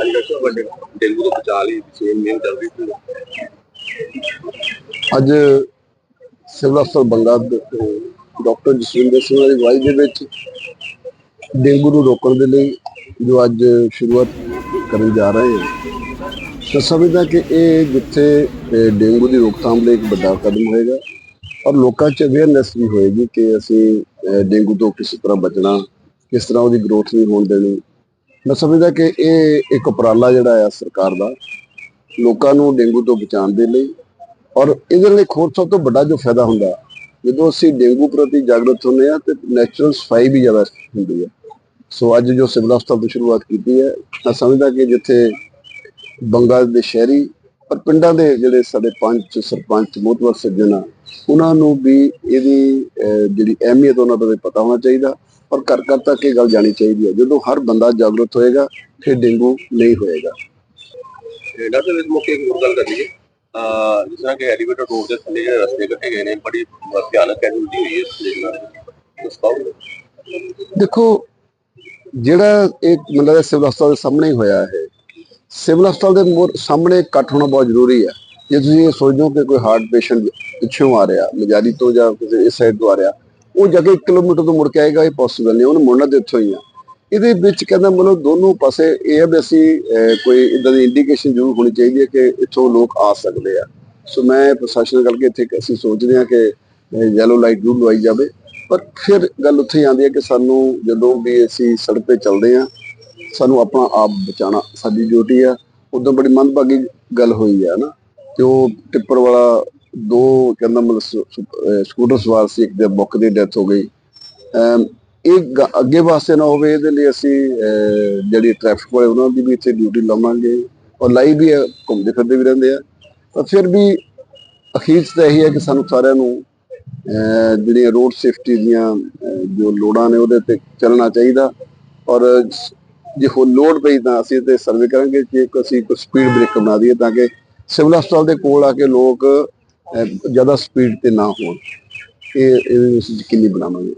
ਅੱਜ ਕੱਲ੍ਹ ਵੱਡੇ ਡੇਂਗੂ ਤੋਂ ਬਚਾ ਲਈ ਸੇਮ ਮੇਨ ਚੱਲ ਰਹੀ ਸੀ ਅੱਜ ਸਿਵਲ ਹਸਪਤਾਲ ਬੰਗਾ ਡਾਕਟਰ ਜਸਵਿੰਦਰ ਸਿੰਘ ਦੀ ਅਗਵਾਈ ਦੇ ਵਿੱਚ ਡੇਂਗੂ ਨੂੰ ਰੋਕਣ ਦੇ ਲਈ ਜੋ ਅੱਜ ਸ਼ੁਰੂਆਤ ਕਰਨ ਜਾ ਰਹੇ ਹਾਂ। ਤਾਂ ਸਮਝਦਾ ਕਿ ਇਹ ਜਿੱਥੇ ਡੇਂਗੂ ਦੀ ਰੋਕਥਾਮ ਲਈ ਇੱਕ ਵੱਡਾ ਕਦਮ ਹੋਏਗਾ ਔਰ ਲੋਕਾਂ 'ਚ ਅਵੇਅਰਨੈਸ ਵੀ ਹੋਏਗੀ ਕਿ ਅਸੀਂ ਡੇਂਗੂ ਤੋਂ ਕਿਸ ਤਰ੍ਹਾਂ ਬਚਣਾ, ਕਿਸ ਤਰ੍ਹਾਂ ਉਹਦੀ ਗਰੋਥ ਨਹੀਂ ਹੋਣ ਦੇਣੀ। ਮੈਂ ਸਮਝਦਾ ਕਿ ਇਹ ਇੱਕ ਉਪਰਾਲਾ ਜਿਹੜਾ ਆ ਸਰਕਾਰ ਦਾ, ਲੋਕਾਂ ਨੂੰ ਡੇਂਗੂ ਤੋਂ ਬਚਾਉਣ ਦੇ ਲਈ ਔਰ ਇਹਦੇ ਲਈ ਇੱਕ ਹੋਰ ਸਭ ਤੋਂ ਵੱਡਾ ਜੋ ਫਾਇਦਾ ਹੁੰਦਾ, ਜਦੋਂ ਅਸੀਂ ਡੇਂਗੂ ਪ੍ਰਤੀ ਜਾਗਰੂਕ ਹੁੰਦੇ ਆ ਤੇ ਨੈਚੁਰਲ ਸਫ਼ਾਈ ਵੀ ਜ਼ਿਆਦਾ ਹੁੰਦੀ ਹੈ। ਸੋ ਅੱਜ ਜੋ ਸਿਵਲ ਹਸਪਤਾਲ ਤੋਂ ਸ਼ੁਰੂਆਤ ਕੀਤੀ ਹੈ, ਮੈਂ ਸਮਝਦਾ ਕਿ ਜਿੱਥੇ ਬੰਗਾਲ ਦੇ ਸ਼ਹਿਰੀ ਔਰ ਪਿੰਡਾਂ ਦੇ ਜਿਹੜੇ ਸਾਡੇ ਪੰਚ ਸਰਪੰਚ ਮੋਤਵਰ ਸੱਜਣ ਆ ਉਹਨਾਂ ਨੂੰ ਵੀ ਇਹਦੀ ਜਿਹੜੀ ਅਹਿਮੀਅਤ ਉਹਨਾਂ ਦਾ ਪਤਾ ਹੋਣਾ ਚਾਹੀਦਾ ਔਰ ਘਰ ਘਰ ਤੱਕ ਇਹ ਗੱਲ ਜਾਣੀ ਚਾਹੀਦੀ ਹੈ। ਜਦੋਂ ਹਰ ਬੰਦਾ ਜਾਗਰੂਕ ਹੋਏਗਾ ਫਿਰ ਡੇਂਗੂ ਨਹੀਂ ਹੋਏਗਾ। ਡਾਕਟਰ ਇਸ ਮੌਕੇ ਇੱਕ ਗੱਲ ਕਰ ਲਈਏ ਅਹ ਜਿਸ ਤਰ੍ਹਾਂ ਕਿ ਐਲੀਵੇਟਰ ਰੋਡ ਦੇ ਥੱਲੇ ਜਿਹੜੇ ਰਸਤੇ ਕੱਟੇ ਗਏ ਨੇ ਬੜੀ ਭਿਆਨਕ ਕੈਜੂਲਟੀ ਹੋਈ ਹੈ ਇਸ ਨਾਲ। ਤੋਂ ਦੇਖੋ ਜਿਹੜਾ ਇਹ ਮਤਲਬ ਸਿਵਲ ਹਸਪਤਾਲ ਦੇ ਸਾਹਮਣੇ ਹੀ ਹੋਇਆ ਹੈ ਸਿਵਲ ਹਸਪਤਾਲ ਦੇ ਸਾਹਮਣੇ ਕੱਟ ਹੋਣਾ ਬਹੁਤ ਜ਼ਰੂਰੀ ਹੈ। ਜੇ ਤੁਸੀਂ ਇਹ ਸੋਚਦੇ ਹੋ ਕਿ ਕੋਈ ਹਾਰਟ ਪੇਸ਼ੈਂਟ ਪਿੱਛੋਂ ਆ ਰਿਹਾ ਮਜਾਰੀ ਤੋਂ ਜਾਂ ਕਿਸੇ ਇਸ ਸਾਈਡ ਤੋਂ ਆ ਰਿਹਾ, ਉਹ ਜਾ ਕੇ 1 ਕਿਲੋਮੀਟਰ ਤੋਂ ਮੁੜ ਕੇ ਆਏਗਾ, ਇਹ ਪੋਸੀਬਲ ਨਹੀਂ, ਉਹਨੂੰ ਮੁੜਨਾ ਤੇ ਇੱਥੋਂ ਹੀ ਆ। ਇਹਦੇ ਵਿੱਚ ਕਹਿੰਦਾ ਮਤਲਬ ਦੋਨੋਂ ਪਾਸੇ ਇਹ ਹੈ ਵੀ ਅਸੀਂ ਕੋਈ ਇਦਾਂ ਦੀ ਇੰਡੀਕੇਸ਼ਨ ਜ਼ਰੂਰ ਹੋਣੀ ਚਾਹੀਦੀ ਹੈ ਕਿ ਇੱਥੋਂ ਲੋਕ ਆ ਸਕਦੇ ਆ। ਸੋ ਮੈਂ ਪ੍ਰਸ਼ਾਸਨ ਕਰਕੇ ਇੱਥੇ ਅਸੀਂ ਸੋਚਦੇ ਹਾਂ ਕਿ ਯੈਲੋ ਲਾਈਟ ਜ਼ਰੂਰ ਲਵਾਈ ਜਾਵੇ। ਪਰ ਫਿਰ ਗੱਲ ਉੱਥੇ ਹੀ ਆਉਂਦੀ ਹੈ ਕਿ ਸਾਨੂੰ ਜਦੋਂ ਵੀ ਅਸੀਂ ਸੜਕ ਤੇ ਚੱਲਦੇ ਆ ਸਾਨੂੰ ਆਪਣਾ ਆਪ ਬਚਾਉਣਾ ਸਾਡੀ ਡਿਊਟੀ ਆ। ਉਦੋਂ ਬੜੀ ਮੰਦਭਾਗੀ ਗੱਲ ਹੋਈ ਹੈ ਨਾ। ਤੇ ਉਹ ਟਿੱਪਰ ਵਾਲਾ ਦੋ ਕਹਿੰਦਾ ਮਤਲਬ ਸਕੂਟਰ ਸਵਾਰ ਸੀ ਇੱਕ ਦੇ ਮੁੱਕ ਦੀ ਡੈਥ ਹੋ ਗਈ। ਇਹ ਗ- ਅੱਗੇ ਵਾਸਤੇ ਨਾ ਹੋਵੇ ਇਹਦੇ ਲਈ ਅਸੀਂ ਜਿਹੜੀ ਟ੍ਰੈਫਿਕ ਵਾਲੇ ਉਹਨਾਂ ਦੀ ਵੀ ਇੱਥੇ ਡਿਊਟੀ ਲਾਵਾਂਗੇ। ਔਰ ਲਾਈ ਵੀ ਹੈ, ਘੁੰਮਦੇ ਫਿਰਦੇ ਵੀ ਰਹਿੰਦੇ ਆ। ਪਰ ਫਿਰ ਵੀ ਅਖੀਰ ਤਾਂ ਇਹੀ ਹੈ ਕਿ ਸਾਨੂੰ ਸਾਰਿਆਂ ਨੂੰ ਜਿਹੜੀਆਂ ਰੋਡ ਸੇਫਟੀ ਦੀਆਂ ਜੋ ਲੋੜਾਂ ਨੇ ਉਹਦੇ ਤੇ ਚੱਲਣਾ ਚਾਹੀਦਾ। ਔਰ ਜੇ ਹੋ ਲੋਡ ਪਈ ਤਾਂ ਅਸੀਂ ਤੇ ਸਰਵੇ ਕਰਾਂਗੇ ਕਿ ਇੱਕ ਅਸੀਂ ਕੋਈ ਸਪੀਡ ਬ੍ਰੇਕ ਬਣਾ ਦਈਏ ਤਾਂ ਕਿ ਸਿਵਲ ਹਸਪਤਾਲ ਦੇ ਕੋਲ ਆ ਕੇ ਲੋਕ ਜ਼ਿਆਦਾ ਸਪੀਡ ਤੇ ਨਾ ਹੋਣ। ਇਹ ਇਹ ਅਸੀਂ ਯਕੀਨੀ ਬਣਾਵਾਂਗੇ।